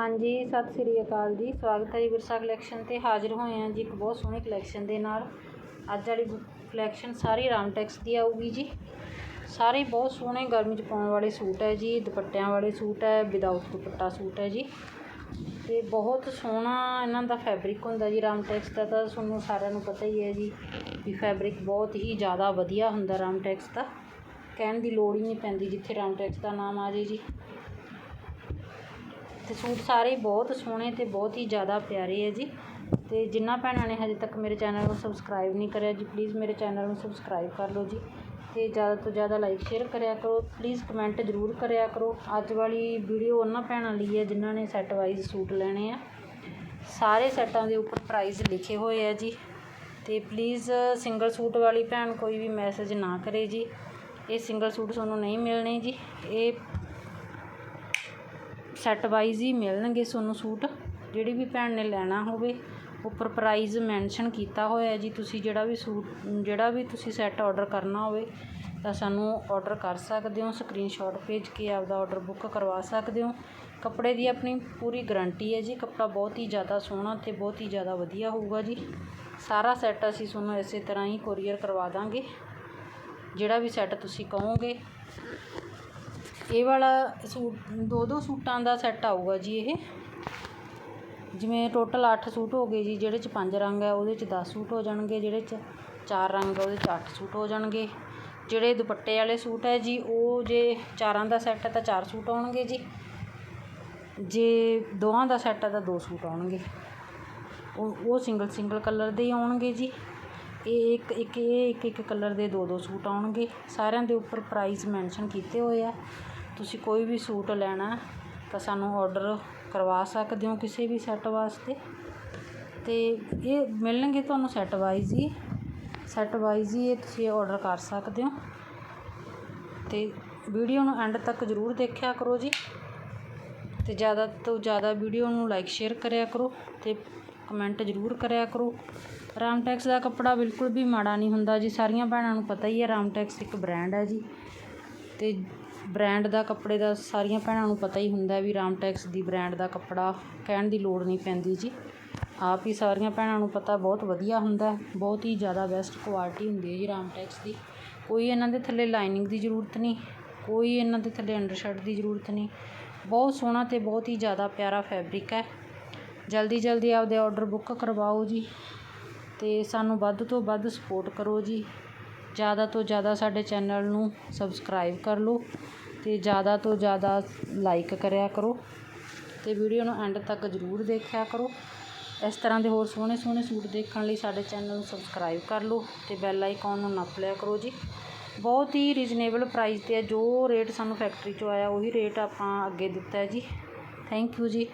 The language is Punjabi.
ਹਾਂਜੀ, ਸਤਿ ਸ੍ਰੀ ਅਕਾਲ ਜੀ। ਸਵਾਗਤ ਹੈ ਜੀ ਵਿਰਸਾ ਕਲੈਕਸ਼ਨ ਤੇ। ਹਾਜ਼ਰ ਹੋਏ ਹਾਂ ਜੀ ਇੱਕ ਬਹੁਤ ਸੋਹਣੀ ਕਲੈਕਸ਼ਨ ਦੇ ਨਾਲ। ਅੱਜ ਵਾਲੀ ਕਲੈਕਸ਼ਨ ਸਾਰੀ ਰਾਮਟੈਕਸ ਦੀ ਆਊਗੀ ਜੀ। ਸਾਰੇ ਬਹੁਤ ਸੋਹਣੇ ਗਰਮੀ 'ਚ ਪਾਉਣ ਵਾਲੇ ਸੂਟ ਹੈ ਜੀ, ਦੁਪੱਟਿਆਂ ਵਾਲੇ ਸੂਟ ਹੈ ਵਿਦਆਊਟ ਦੁਪੱਟਾ ਸੂਟ ਹੈ ਜੀ। ਤੇ ਬਹੁਤ ਸੋਹਣਾ ਇਹਨਾਂ ਦਾ ਫੈਬਰਿਕ ਹੁੰਦਾ ਜੀ ਰਾਮਟੈਕਸ ਦਾ ਤਾਂ ਤੁਹਾਨੂੰ ਸਾਰਿਆਂ ਨੂੰ ਪਤਾ ਹੀ ਹੈ ਜੀ ਵੀ ਫੈਬਰਿਕ ਬਹੁਤ ਹੀ ਜ਼ਿਆਦਾ ਵਧੀਆ ਹੁੰਦਾ ਰਾਮਟੈਕਸ ਦਾ। ਕਹਿਣ ਦੀ ਲੋੜ ਹੀ ਨਹੀਂ ਪੈਂਦੀ ਜਿੱਥੇ ਰਾਮਟੈਕਸ ਦਾ ਨਾਮ ਆ ਜੇ ਜੀ। ਤੇ ਸੂਟ ਸਾਰੇ ਬਹੁਤ ਸੋਹਣੇ ਤੇ ਬਹੁਤ ਹੀ ਜ਼ਿਆਦਾ ਪਿਆਰੇ ਹੈ ਜੀ। ਤੇ ਜਿਨ੍ਹਾਂ ਭੈਣਾਂ ਨੇ ਹਜੇ ਤੱਕ ਮੇਰੇ ਚੈਨਲ ਨੂੰ ਸਬਸਕ੍ਰਾਈਬ ਨਹੀਂ ਕਰਿਆ ਜੀ ਪਲੀਜ਼ ਮੇਰੇ ਚੈਨਲ ਨੂੰ ਸਬਸਕ੍ਰਾਈਬ ਕਰ ਲਓ ਜੀ ਤੇ ਜ਼ਿਆਦਾ ਤੋਂ ਜ਼ਿਆਦਾ ਲਾਈਕ ਸ਼ੇਅਰ ਕਰਿਆ ਕਰੋ ਪਲੀਜ਼ ਕਮੈਂਟ ਜ਼ਰੂਰ ਕਰਿਆ ਕਰੋ। ਅੱਜ ਵਾਲੀ ਵੀਡੀਓ ਉਹਨਾਂ ਭੈਣਾਂ ਲਈ ਹੈ ਜਿਨ੍ਹਾਂ ਨੇ ਸੈੱਟ ਵਾਈਜ਼ ਸੂਟ ਲੈਣੇ ਆ। ਸਾਰੇ ਸੈੱਟਾਂ ਦੇ ਉੱਪਰ ਪ੍ਰਾਈਸ ਲਿਖੇ ਹੋਏ ਆ ਜੀ ਤੇ ਪਲੀਜ਼ ਸਿੰਗਲ ਸੂਟ ਵਾਲੀ ਭੈਣ ਕੋਈ ਵੀ ਮੈਸੇਜ ਨਾ ਕਰੇ ਜੀ। ਇਹ ਸਿੰਗਲ ਸੂਟ ਤੁਹਾਨੂੰ ਨਹੀਂ ਮਿਲਣੇ ਜੀ। ਇਹ ਸੈੱਟ ਵਾਈਜ਼ ਹੀ ਮਿਲਣਗੇ ਤੁਹਾਨੂੰ ਸੂਟ। ਜਿਹੜੀ ਵੀ ਭੈਣ ਨੇ ਲੈਣਾ ਹੋਵੇ, ਉੱਪਰ ਪ੍ਰਾਈਜ਼ ਮੈਂਸ਼ਨ ਕੀਤਾ ਹੋਇਆ ਜੀ, ਤੁਸੀਂ ਜਿਹੜਾ ਵੀ ਸੂਟ, ਜਿਹੜਾ ਵੀ ਤੁਸੀਂ ਸੈੱਟ ਆਰਡਰ ਕਰਨਾ ਹੋਵੇ, ਤਾਂ ਸਾਨੂੰ ਆਰਡਰ ਕਰ ਸਕਦੇ ਹੋ ਸਕਰੀਨਸ਼ਾਟ ਭੇਜ ਕੇ ਆਪਦਾ ਆਰਡਰ ਬੁੱਕ ਕਰਵਾ ਸਕਦੇ ਹੋ। ਕੱਪੜੇ ਦੀ ਆਪਣੀ ਪੂਰੀ ਗਰੰਟੀ ਹੈ ਜੀ, ਕੱਪੜਾ ਬਹੁਤ ਹੀ ਜ਼ਿਆਦਾ ਸੋਹਣਾ ਤੇ ਬਹੁਤ ਹੀ ਜ਼ਿਆਦਾ ਵਧੀਆ ਹੋਊਗਾ ਜੀ। ਸਾਰਾ ਸੈੱਟ ਅਸੀਂ ਤੁਹਾਨੂੰ ਇਸੇ ਤਰ੍ਹਾਂ ਹੀ ਕੋਰੀਅਰ ਕਰਵਾ ਦਾਂਗੇ। ਜਿਹੜਾ ਵੀ ਸੈੱਟ ਤੁਸੀਂ ਕਹੋਗੇ ਇਹ ਵਾਲਾ ਸੂਟ ਦੋ ਦੋ ਸੂਟਾਂ ਦਾ ਸੈੱਟ ਆਊਗਾ ਜੀ ਇਹ। ਜਿਵੇਂ ਟੋਟਲ 8 ਸੂਟ ਹੋ ਗਏ ਜੀ, ਜਿਹੜੇ 'ਚ ਪੰਜ ਰੰਗ ਹੈ ਉਹਦੇ 'ਚ 10 ਸੂਟ ਹੋ ਜਾਣਗੇ, ਜਿਹੜੇ 'ਚ ਚਾਰ ਰੰਗ ਹੈ ਉਹਦੇ 'ਚ 8 ਸੂਟ ਹੋ ਜਾਣਗੇ। ਜਿਹੜੇ ਦੁਪੱਟੇ ਵਾਲੇ ਸੂਟ ਹੈ ਜੀ, ਉਹ ਜੇ ਚਾਰਾਂ ਦਾ ਸੈੱਟ ਹੈ ਤਾਂ ਚਾਰ ਸੂਟ ਆਉਣਗੇ ਜੀ। ਜੇ ਦੋਹਾਂ ਦਾ ਸੈੱਟ ਹੈ ਤਾਂ ਦੋ ਸੂਟ ਆਉਣਗੇ। ਉਹ ਉਹ ਸਿੰਗਲ ਸਿੰਗਲ ਕਲਰ ਦੇ ਹੀ ਆਉਣਗੇ ਜੀ। ਇਹ ਇੱਕ ਇੱਕ, ਇਹ ਇੱਕ ਇੱਕ ਕਲਰ ਦੇ ਦੋ ਦੋ ਸੂਟ ਆਉਣਗੇ। ਸਾਰਿਆਂ ਦੇ ਉੱਪਰ ਪ੍ਰਾਈਸ ਮੈਂਸ਼ਨ ਕੀਤੇ ਹੋਏ ਆ। ਤੁਸੀਂ ਕੋਈ ਵੀ ਸੂਟ ਲੈਣਾ ਤਾਂ ਸਾਨੂੰ ਔਡਰ ਕਰਵਾ ਸਕਦੇ ਹੋ ਕਿਸੇ ਵੀ ਸੈੱਟ ਵਾਸਤੇ। ਅਤੇ ਇਹ ਮਿਲਣਗੇ ਤੁਹਾਨੂੰ ਸੈੱਟ ਵਾਈਜ਼ ਹੀ। ਸੈੱਟ ਵਾਈਜ਼ ਹੀ ਇਹ ਤੁਸੀਂ ਔਡਰ ਕਰ ਸਕਦੇ ਹੋ। ਅਤੇ ਵੀਡੀਓ ਨੂੰ ਐਂਡ ਤੱਕ ਜ਼ਰੂਰ ਦੇਖਿਆ ਕਰੋ ਜੀ। ਤੇ ਜ਼ਿਆਦਾ ਤੋਂ ਜ਼ਿਆਦਾ ਵੀਡੀਓ ਨੂੰ ਲਾਈਕ ਸ਼ੇਅਰ ਕਰਿਆ ਕਰੋ ਤੇ ਕਮੈਂਟ ਜ਼ਰੂਰ ਕਰਿਆ ਕਰੋ। ਰਾਮਟੈਕਸ ਦਾ ਕੱਪੜਾ ਬਿਲਕੁਲ ਵੀ ਮਾੜਾ ਨਹੀਂ ਹੁੰਦਾ ਜੀ। ਸਾਰੀਆਂ ਭੈਣਾਂ ਨੂੰ ਪਤਾ ਹੀ ਹੈ ਰਾਮਟੈਕਸ ਇੱਕ ਬ੍ਰਾਂਡ ਹੈ ਜੀ। ਤੇ ਬ੍ਰੈਂਡ ਦਾ ਕੱਪੜੇ ਦਾ ਸਾਰੀਆਂ ਭੈਣਾਂ ਨੂੰ ਪਤਾ ਹੀ ਹੁੰਦਾ ਵੀ ਰਾਮਟੈਕਸ ਦੀ ਬ੍ਰੈਂਡ ਦਾ ਕੱਪੜਾ ਕਹਿਣ ਦੀ ਲੋੜ ਨਹੀਂ ਪੈਂਦੀ ਜੀ। ਆਪ ਹੀ ਸਾਰੀਆਂ ਭੈਣਾਂ ਨੂੰ ਪਤਾ ਬਹੁਤ ਵਧੀਆ ਹੁੰਦਾ, ਬਹੁਤ ਹੀ ਜ਼ਿਆਦਾ ਬੈਸਟ ਕੁਆਲਿਟੀ ਹੁੰਦੀ ਹੈ ਜੀ ਰਾਮਟੈਕਸ ਦੀ। ਕੋਈ ਇਹਨਾਂ ਦੇ ਥੱਲੇ ਲਾਈਨਿੰਗ ਦੀ ਜ਼ਰੂਰਤ ਨਹੀਂ, ਕੋਈ ਇਹਨਾਂ ਦੇ ਥੱਲੇ ਅੰਡਰਸ਼ਰਟ ਦੀ ਜ਼ਰੂਰਤ ਨਹੀਂ। ਬਹੁਤ ਸੋਹਣਾ ਤੇ ਬਹੁਤ ਹੀ ਜ਼ਿਆਦਾ ਪਿਆਰਾ ਫੈਬਰਿਕ ਹੈ। ਜਲਦੀ ਜਲਦੀ ਆਪਦੇ ਆਰਡਰ ਬੁੱਕ ਕਰਵਾਓ ਜੀ ਤੇ ਸਾਨੂੰ ਵੱਧ ਤੋਂ ਵੱਧ ਸਪੋਰਟ ਕਰੋ ਜੀ। ਜ਼ਿਆਦਾ ਤੋਂ ਜ਼ਿਆਦਾ ਸਾਡੇ ਚੈਨਲ ਨੂੰ ਸਬਸਕ੍ਰਾਈਬ ਕਰ ਲਓ ਅਤੇ ਜ਼ਿਆਦਾ ਤੋਂ ਜ਼ਿਆਦਾ ਲਾਈਕ ਕਰਿਆ ਕਰੋ ਅਤੇ ਵੀਡੀਓ ਨੂੰ ਐਂਡ ਤੱਕ ਜ਼ਰੂਰ ਦੇਖਿਆ ਕਰੋ। ਇਸ ਤਰ੍ਹਾਂ ਦੇ ਹੋਰ ਸੋਹਣੇ ਸੋਹਣੇ ਸੂਟ ਦੇਖਣ ਲਈ ਸਾਡੇ ਚੈਨਲ ਨੂੰ ਸਬਸਕ੍ਰਾਈਬ ਕਰ ਲਓ ਅਤੇ ਬੈਲ ਆਈਕਨ ਨੂੰ ਨੱਪ ਲਿਆ ਕਰੋ ਜੀ। ਬਹੁਤ ਹੀ ਰੀਜ਼ਨੇਬਲ ਪ੍ਰਾਈਸ ਤੇ ਹੈ, ਜੋ ਰੇਟ ਸਾਨੂੰ ਫੈਕਟਰੀ ਚੋਂ ਆਇਆ, ਉਹੀ ਰੇਟ ਆਪਾਂ ਅੱਗੇ ਦਿੱਤਾ ਹੈ ਜੀ। ਥੈਂਕ ਯੂ ਜੀ।